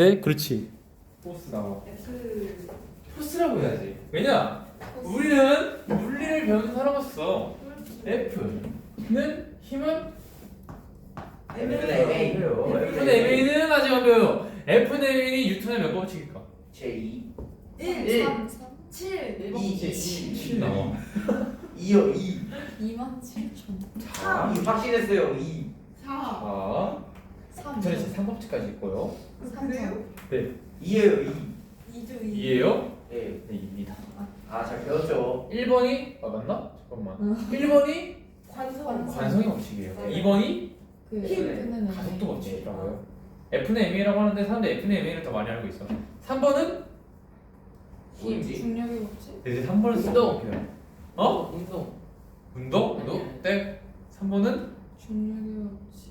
네, 그렇지. 포스 나와. F 포스라고 해야지. 왜냐? 우리는 물리를 배우는 사람으로서 F는 힘은 MA 배워요. F는 MA는 마지막 배워요. F는 MA는 뉴턴의 몇 법칙일까? 제2 1 일. 3 3 7 이, 이, 7 나와. 2요 2 2만 7천. 자, 2 확신했어요 2 4 자, 3 뉴턴의 3법칙까지 있고요. 그래요? 네. 2예요 2 2죠 2 이해요? 네. 네, 입니다. 아 잘 배웠죠 1번이 아 맞나? 잠깐만. 1번이 관성 관성의 법칙이에요. 네. 2번이 그 힘. F는 가속도 법칙이라고요. F는 MA라고 하는데 사람들이 F는 MA를 더 많이 알고 있어. 3번은 뭐지? 중력의 법칙? 이제 3번은 운동. 어? 운동 운동? 운동? 네. 3번은 중력의 법칙.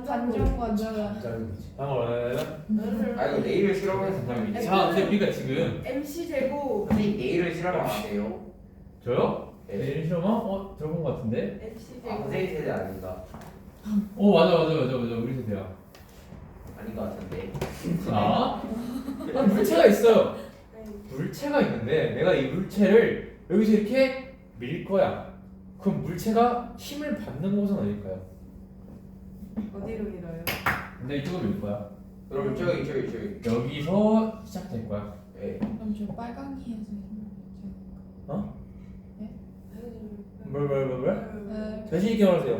반전 관절. 방어는 아 이거 내일을 실험해서 정답입니다. 자, 근데 우리가 지금 MC 제곱 선생님 내일을 실험하면 안 돼요 저요? 네. 내일 실험아? 어 들어본 것 같은데? MC 아 제곱 선생님 세대 아닌가 어 맞아 맞아 맞아 맞아 우리 세대야. 아닌 것 같은데 자, 물체가 있어요. 네. 물체가 있는데 내가 이 물체를 여기서 이렇게 밀 거야. 그럼 물체가 힘을 받는 곳은 어딜까요? 어디로 밀어요? 근데 이쪽으로 밀 거야. 여러분 저기 저기 저기 여기서 시작될 거야. 네. 그럼 저 빨강이에서 힘을 뭘뭘뭘 뭘? 네. 자신 있게 말하세요.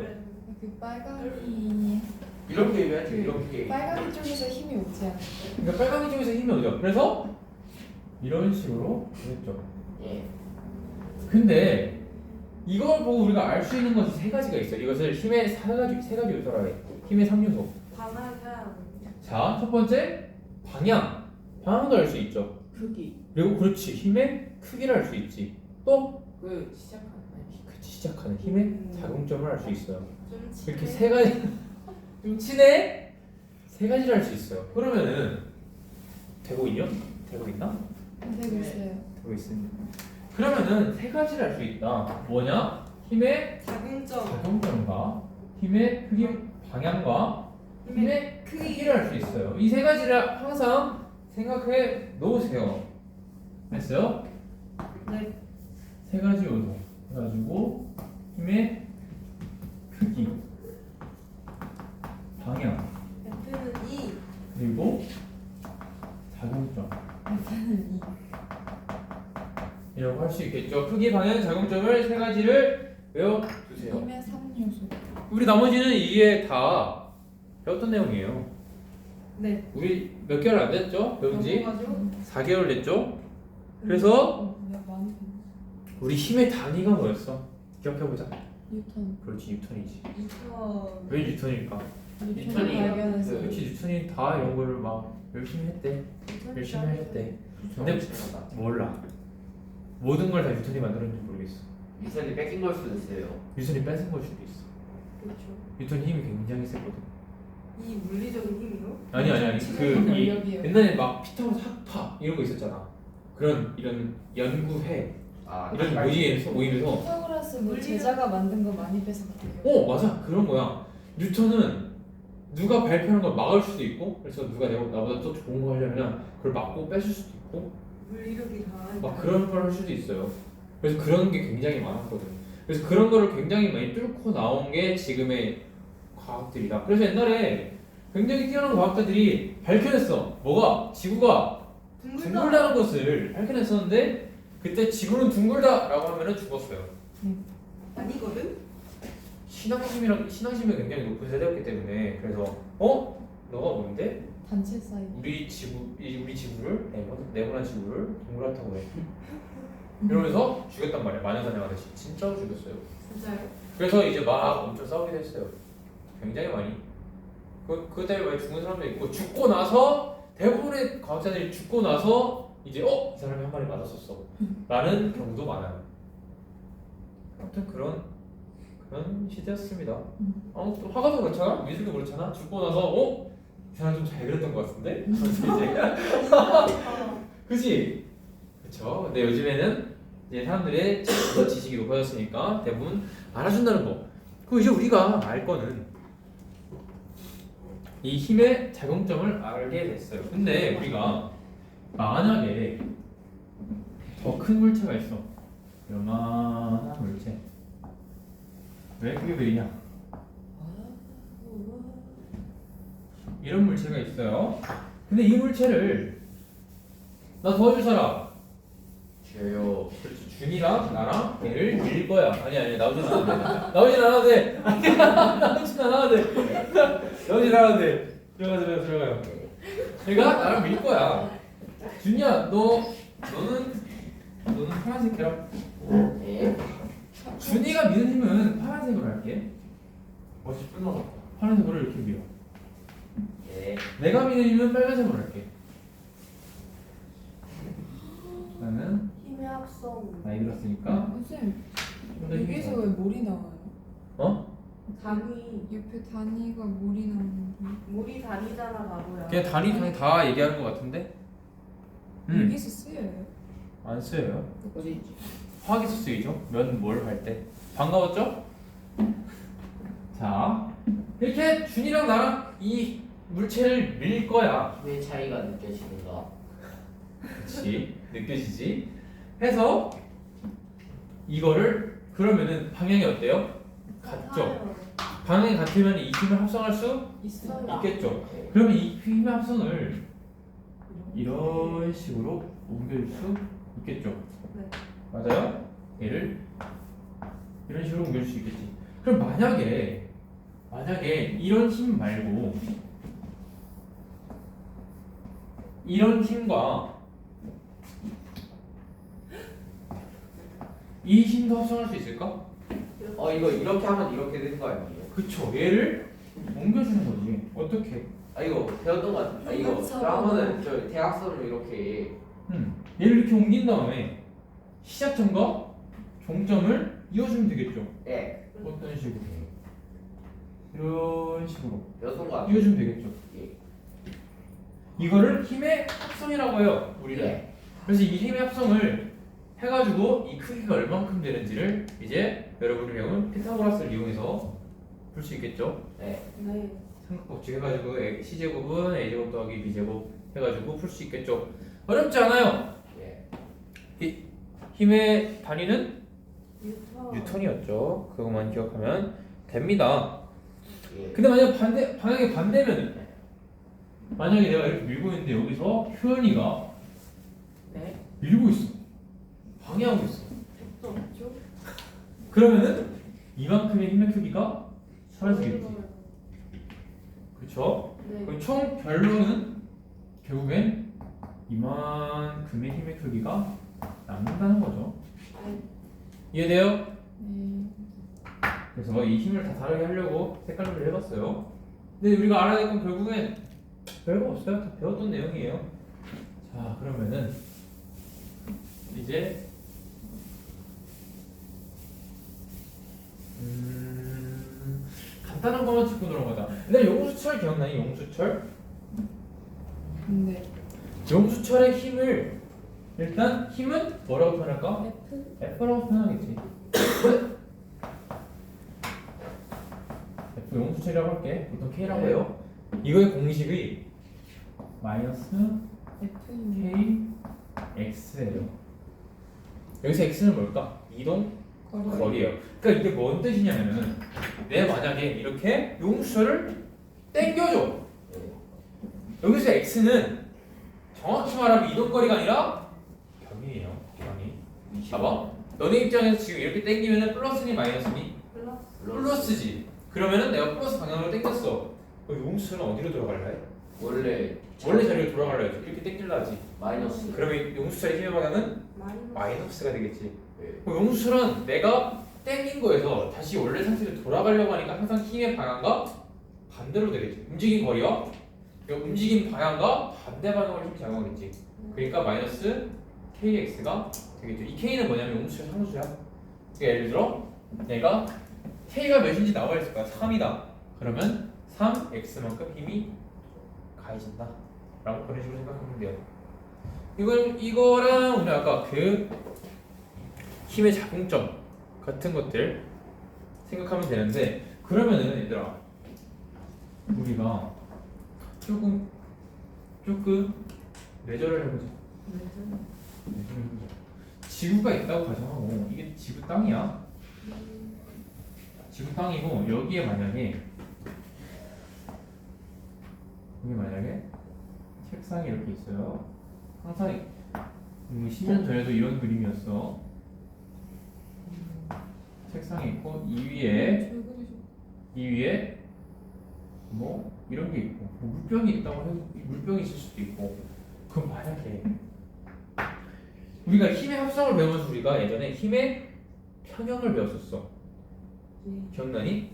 그 빨강이 이렇게 해야지 이렇게 빨강이 쪽에서 힘이 오지 않아요? 그러니까 빨강이 쪽에서 힘이 오죠. 그래서 이런 식으로 됐죠. 예 근데 이걸 보고 우리가 알 수 있는 것이 세 가지가 있어요. 이것을 힘의 세 가지 세 가지 요소라고 해. 힘의 3요소. 방향 자, 첫 번째 방향. 방향도 알 수 있죠. 크기 그리고 그렇지 힘의 크기를 알 수 있지. 또 그 시작하는 같이 시작하는 힘의 음. 작용점을 알 수 있어요. 좀 이렇게. 세 가지 좀 친해 세 가지를 알수 있어요. 그러면은 되고 있냐? 되고 있나? 안 되고 있어요. 되고 있습니다. 그러면은 세 가지를 알수 있다. 뭐냐? 힘의 작용점 작용점과 힘의 크기 방향과 힘의 크기를 알수 있어요. 이 세 가지를 항상 생각해 놓으세요. 됐어요? 네. 세 가지 요소 해가지고 힘의 크기, 방향 F는 2 그리고 작용점 F는 2. 이라고 할 수 있겠죠. 크기, 방향, 작용점을 세 가지를 외워두세요. 힘의 3요소. 우리 나머지는 이게 다 배웠던 내용이에요. 네 우리 몇 개월 안 됐죠? 배운 지 넘어가죠 4개월 됐죠? 그래서 많이 배웠어. 우리 힘의 단위가 뭐였어? 기억해보자. 뉴턴. 그렇지, 뉴턴이지. 2천 왜 뉴턴일까? 뉴턴이 뉴턴이 발견해서. 그렇지, 뉴턴이 다 이런 거를 막 열심히 했대. 열심히 하셨대. 근데 몰라. 모든 걸다 뉴턴이 만들었는지 모르겠어. 미선이 뺏긴 걸 수도 있어요 뉴턴이 뺏은 걸 수도 있어. 그렇죠 뉴턴 힘이 굉장히 세거든. 이 물리적인 힘이요? 아니 아니 아니 그 지금 이 권력이에요. 옛날에 막 피타고라스 학파 이런 거 있었잖아. 그런 이런 연구회 아 이런 모임에서 모임에서 피타고라스 뭐 제자가 만든 거 많이 뺏어갔대요. 어 맞아 그런 거야. 뉴턴은 누가 발표하는 걸 막을 수도 있고 그래서 누가 내가 나보다 더 좋은 거 하려면 그걸 막고 뺏을 수도 있고 강한 막 그런 걸 할 수도 있어요. 그래서 그런 게 굉장히 많았거든. 그래서 그런 거를 굉장히 많이 뚫고 나온 게 지금의 과학들이다. 그래서 옛날에 굉장히 뛰어난 과학자들이 밝혀냈어. 뭐가 지구가 둥글다 둥글다는 것을 밝혀냈었는데 그때 지구는 둥글다라고 하면은 죽었어요. 아니거든? 신앙심이랑 신앙심이 굉장히 높은 세대였기 때문에 그래서 어 너가 뭔데 단체 사이. 우리 지구 이- 우리 지구를 네모 네모난 지구를 동그랗다고 해. 이러면서 죽였단 말이야 마녀사냥하듯이 진짜로 죽였어요. 진짜요? 그래서 이제 막 엄청 싸우기도 했어요. 굉장히 많이. 그, 그 때문에 많이 죽은 사람도 있고, 죽고 나서, 대부분의 과학자들이 죽고 나서, 이제, 어? 이 사람이 한 마리 맞았었어. 라는 경우도 많아요. 아무튼 그런, 그런 시대였습니다. 어, 또 화가도 그렇잖아? 미술도 그렇잖아? 죽고 나서, 어? 이 사람 좀 잘 그렸던 것 같은데? 그래서 이제, 그지? 그쵸. 근데 요즘에는 이제 사람들의 지- 지식이 높아졌으니까 대부분 알아준다는 거. 그 이제 우리가 알 거는 이 힘의 작용점을 알게 됐어요. 근데 우리가 만약에 더 큰 물체가 있어. 요만한 물체. 왜 그게 왜냐? 이런 물체가 있어요. 근데 이 물체를 나 도와줄 사람. 저요. 그렇지. 준이랑 나랑 얘를 밀 거야. 아니 아니 나오진 않아도 돼. 나오진 않아도 돼. 아니야 나오진 않아도 돼. 나오진 않아도 돼. 들어가 들어가 들어가요. 얘가 나랑 밀 거야. 준이야 너 너는 너는 파란색 해라. 네. 준이가 미는 힘은 파란색으로 할게. 멋있 끊어. 파란색으로 이렇게 밀어. 네. 내가 미는 힘은 빨간색으로 할게. 나는 힘의 합성. 나이 들었으니까 좀더 힘이 여기서 더- 왜 몰이 나와요? 어? 단위. 옆에 단위가 몰이 나오는데 물이 단위잖아 바보야. 그냥 단위 단위 다 얘기하는 것 같은데? 음. 여기서 쓰여요? 안 쓰여요. 어디 있지? 화학에서 쓰이죠. 면 뭘 할 때. 반가웠죠? 자, 이렇게 준이랑 나랑 이 물체를 밀 거야. 힘의 차이가 느껴지는가? 그렇지. 느껴지지? 해서 이거를 그러면은 방향이 어때요? 같죠? 방향이 같으면 이 힘을 합성할 수 있어요 있겠죠. 그러면 이 힘의 합성을 이런 식으로 옮겨줄 수 있겠죠. 네. 맞아요? 얘를 이런 식으로 옮겨줄 수 있겠지. 그럼 만약에 만약에 이런 힘 말고 이런 힘과 이 힘도 합성할 수 있을까? 어 이거 이렇게 하면 이렇게 되는 거 아니에요? 그쵸. 얘를 옮겨주는 거지. 어떻게? 아 이거 배웠던 거 같아. 아 이거. 그러면은 저 대각선을 이렇게 음, 얘를 이렇게 옮긴 다음에 시작점과 종점을 이어주면 되겠죠. 네 어떤 식으로? 이런 식으로 같아. 이어주면 되겠죠. 예. 이거를 힘의 합성이라고 해요. 우리는. 예. 그래서 이 힘의 합성을 해가지고 이 크기가 얼만큼 되는지를 이제 여러분이 배운 피타고라스를 이용해서 풀 수 있겠죠. 네. 네. 삼각법칙 해가지고 A- C제곱은 A제곱 더하기 B제곱 해가지고 풀 수 있겠죠. 어렵지 않아요. 예. 힘의 단위는 뉴턴. 뉴턴이었죠. 그것만 기억하면 됩니다. 예. 근데 만약 반대 방향이 반대면은 만약에 내가 이렇게 밀고 있는데 여기서 효연이가 네. 밀고 있어. 방해하고 있어. 또 없죠? 그러면은 이만큼의 힘의 크기가 사라지겠지. 그렇죠? 네. 그럼 총 별로는 결국엔 이만큼의 힘의 크기가 남는다는 거죠. 네. 이해돼요? 네 그래서 이 힘을 다 다르게 하려고 색깔로 해봤어요. 근데 우리가 알아야 될 건 결국엔 별거 없어요. 다 배웠던 내용이에요. 자, 그러면은 이제 음, 간단한 것만 짚고 넘어가자. 일단 용수철 기억나니? 용수철? 근데 용수철의 힘을 일단 힘은 뭐라고 표현할까? F? F라고 표현하겠지. F 용수철이라고 할게. 보통 K라고 해요. 이거의 공식이 마이너스 F는 K X예요. 여기서 X는 뭘까? 이동 거리 거리예요. 그러니까 이게 뭔 뜻이냐면은 내 만약에 이렇게 용수철을 당겨줘. 여기서 X는 정확히 말하면 이동 거리가 아니라 변이에요. 변이. 봐봐. 너네 입장에서 지금 이렇게 당기면은 플러스니 마이너스니? 플러스. 플러스지. 그러면은 내가 플러스 방향으로 당겼어. 그럼 용수철은 어디로 돌아갈래? 원래 원래 자리로 돌아갈래. 이렇게 당길라 하지. 마이너스. 그러면 용수철의 힘의 방향은 마이너스. 마이너스가 되겠지. 예. 그럼 용수철은 내가 당긴 거에서 다시 원래 상태로 돌아가려고 하니까 항상 힘의 방향과 반대로 되겠지. 움직인 거리와 그 움직인 방향과 반대 방향으로 힘이 작용하겠지. 그러니까 마이너스 kx가 되겠죠. 이 k는 뭐냐면 용수철 상수야. 그러니까 예를 들어 내가 k가 몇인지 나와 있을 거야. 3이다. 그러면 3x만큼 힘이 가해진다. 라고 그런 식으로 생각하면 돼요. 이걸 이거랑 우리 아까 그 힘의 작용점 같은 것들 생각하면 되는데 그러면은 얘들아 우리가 조금 조금 내절을 해보자. 네. 내절을 해보자. 지구가 있다고 가정하고 이게 지구 땅이야. 지구 땅이고 여기에 만약에 여기 만약에 책상이 이렇게 있어요. 항상 음, 10년 전에도 이런 그림이었어. 책상이 있고 이 위에 이 위에 뭐 이런 게 있고 뭐 물병이 있다고 해도 물병이 있을 수도 있고 그럼 만약에 우리가 힘의 합성을 배우면서 우리가 예전에 힘의 평형을 배웠었어 기억나니?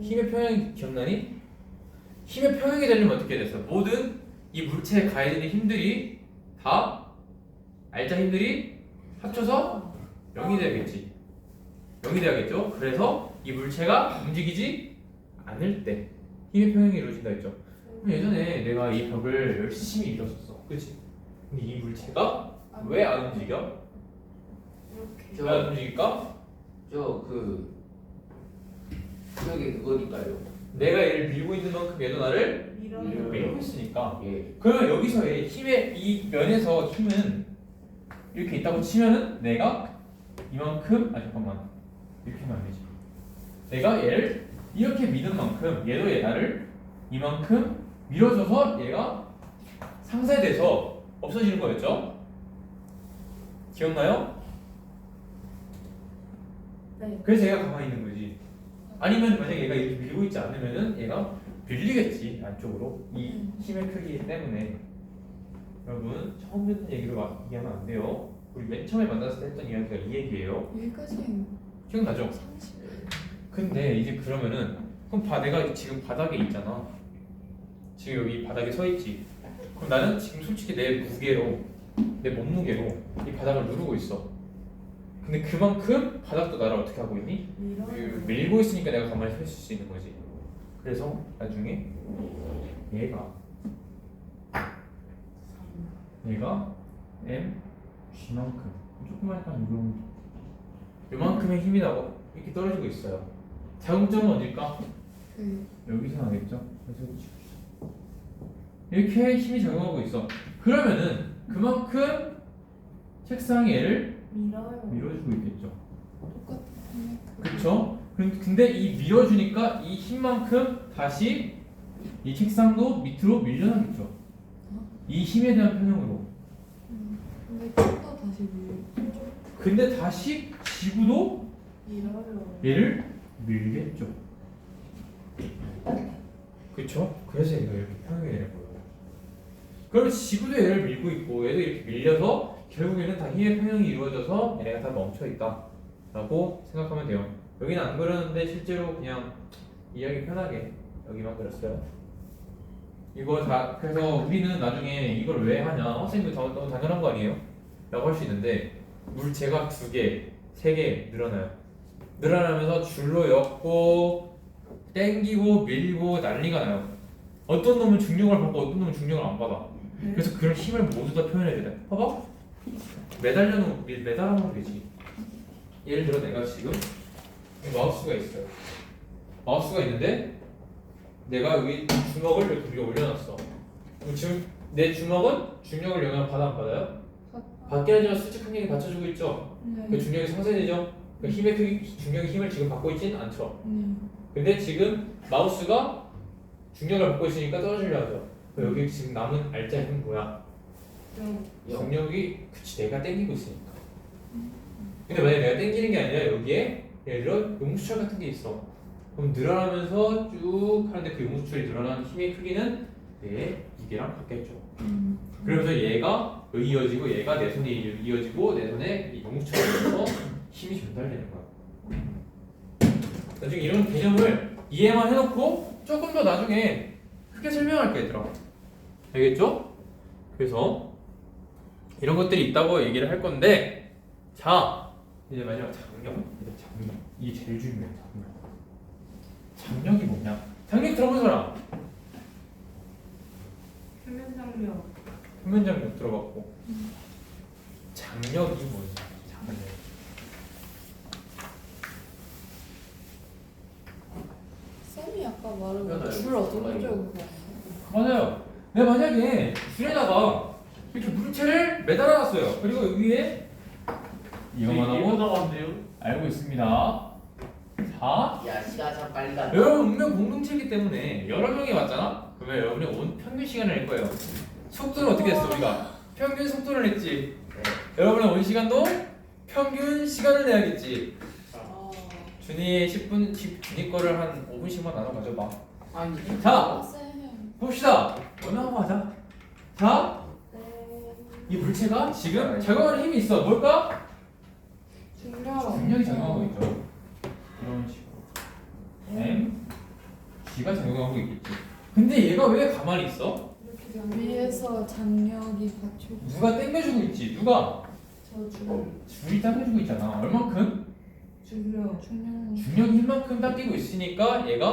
힘의 평형 기억나니? 힘의 평형이 되려면 어떻게 됐어? 모든 이 물체에 가해지는 힘들이 다 알짜 힘들이 합쳐서 0이 되겠지 0이 돼야겠죠? 그래서 이 물체가 움직이지 않을 때 힘의 평형이 이루어진다 했죠 그럼 예전에 내가 이 벽을 열심히 밀었었어 그치? 근데 이 물체가 왜 안 움직여? 이렇게. 왜안 움직일까? 저 그 저게 그거니까요. 내가 얘를 밀고 있는 만큼 얘도 나를 밀어요. 밀고 있으니까 예. 그러면 여기서의 힘의 이 면에서 힘은 이렇게 있다고 치면은 내가 이만큼 아 잠깐만 이렇게 하면 안 되지 내가 얘를 이렇게 미는 만큼 얘도 얘 나를 이만큼 밀어줘서 얘가 상쇄돼서 없어지는 거였죠 기억나요? 네. 그래서 얘가 가만히 있는 거지 아니면 만약에 얘가 이렇게 밀고 있지 않으면은 얘가 밀리겠지 안쪽으로. 이 힘의 크기 때문에. 여러분 처음 듣는 얘기로 막 얘기하면 안 돼요. 우리 맨 처음에 만났을 때 했던 이야기가 이 얘기예요. 여기까지는 기억나죠? 30 근데 이제 그러면은 그럼 봐 내가 지금 바닥에 있잖아. 지금 여기 바닥에 서 있지. 그럼 나는 지금 솔직히 내 무게로 내 몸무게로 이 바닥을 누르고 있어 근데 그만큼 바닥도 나를 어떻게 하고 있니? 밀어요. 밀고 있으니까 내가 가만히 서 있을 수 있는 거지 그래서 나중에 얘가 얘가 m g만큼 조금만 약간 요런 요만큼의 힘이 나고 이렇게 떨어지고 있어요 자궁점은 어딜까? 그 여기서 나겠죠? 이렇게 힘이 작용하고 있어 그러면은 그만큼 책상에 얘를 밀어요. 밀어주고 있겠죠 똑같은 그쵸? 근- 근데 이 밀어주니까 이 힘만큼 다시 이 책상도 밑으로 밀려나겠죠 이 힘에 대한 편형으로 음, 근데 좀더 다시 밀 근데 다시 지구도 밀어요. 얘를 밀겠죠. 그쵸? 그래서 얘가 이렇게 거예요. 그러면 지구도 얘를 밀고 있고 얘도 이렇게 밀려서 결국에는 다 힘의 평형이 이루어져서 얘네가 다 멈춰 있다. 라고 생각하면 돼요. 여기는 안 그렸는데 실제로 그냥 이해하기 편하게 여기만 그렸어요. 이거 다 그래서 우리는 나중에 이걸 왜 하냐? 어, 선생님 이거 당연한 거 아니에요? 라고 할 수 있는데 물체가 두 개, 세 개 늘어나요. 늘어나면서 줄로 엮고 땡기고 밀고 난리가 나요. 어떤 놈은 중력을 받고 어떤 놈은 중력을 안 받아. 네. 그래서 그런 힘을 모두 다 표현해야 돼. 봐봐. 매달려 놓 매달아 놓으면 되지. 예를 들어 내가 지금 이 마우스가 있어요. 마우스가 있는데 내가 여기 주먹을 이렇게 위에 올려놨어. 그럼 지금 내 주먹은 중력을 영향 받아 안 받아요? 받긴 하지만 수직 항력이 받쳐주고 있죠. 그 네. 중력이 상쇄되죠. 그 힘의 크기, 중력의 힘을 지금 받고 있진 않죠. 네. 근데 지금 마우스가 중력을 받고 있으니까 떨어지려 하죠. 여기 지금 남은 알짜 힘은 뭐야? 좀 중력이 그치 내가 땡기고 있으니까. 근데 만약에 내가 땡기는 게 아니라 여기에 예를 들어 용수철 같은 게 있어. 그럼 늘어나면서 쭉 하는데 그 용수철이 늘어나는 힘의 크기는 내 이게랑 같겠죠. 음. 그러면서 얘가 여기 이어지고 얘가 내 손에 이어지고 내 손에 이 용수철이 있어서 힘이 전달되는 거야. 나중에 이런 개념을 이해만 해놓고 조금 더 나중에 크게 설명할게 얘들아. 알겠죠? 그래서 이런 것들이 있다고 얘기를 할 건데 자 이제 마지막 장력 이제 장력 이게 제일 중요해 장력 장력이 뭐냐 장력 들어본 사람 표면 장력. 표면 장력 들어봤고 장력이 뭐지 장력 쌤이 아까 말한. 줄 어떤 많이 줄 그거 아니에요? 맞아요. 내가 만약에 줄에다가 이렇게 물체를 매달아놨어요. 그리고 여기에 이거만 하고 나왔네요. 알고 있습니다. 자, 야 시간 참 빨리 가. 여러분 운명 공동체이기 때문에 여러 명이 왔잖아. 그러면 여러분이 온 평균 시간을 낼 거예요. 속도는 어떻게 했어 우리가? 평균 속도를 냈지. 여러분의 온 시간도 평균 시간을 내야겠지. 아, 준이의 10분, 준이 거를 한 5분씩만 나눠 가져봐. 아니 자, 쌤. 봅시다. 먼저 한번 하자. 자, 네. 이 물체가 지금 작용하는 힘이 있어. 뭘까? 중력. 중력이 작용하고 있죠. 이런 식으로. M, G가 작용하고 있겠지. 근데 얘가 왜 가만히 있어? 이렇게 되면 위에서 장력이 받쳐. 누가 당겨주고 있지? 누가? 저 중, 줄이 당겨주고 있잖아. 얼만큼? 중력. 중력. 중력이 힘만큼 당기고 있으니까 얘가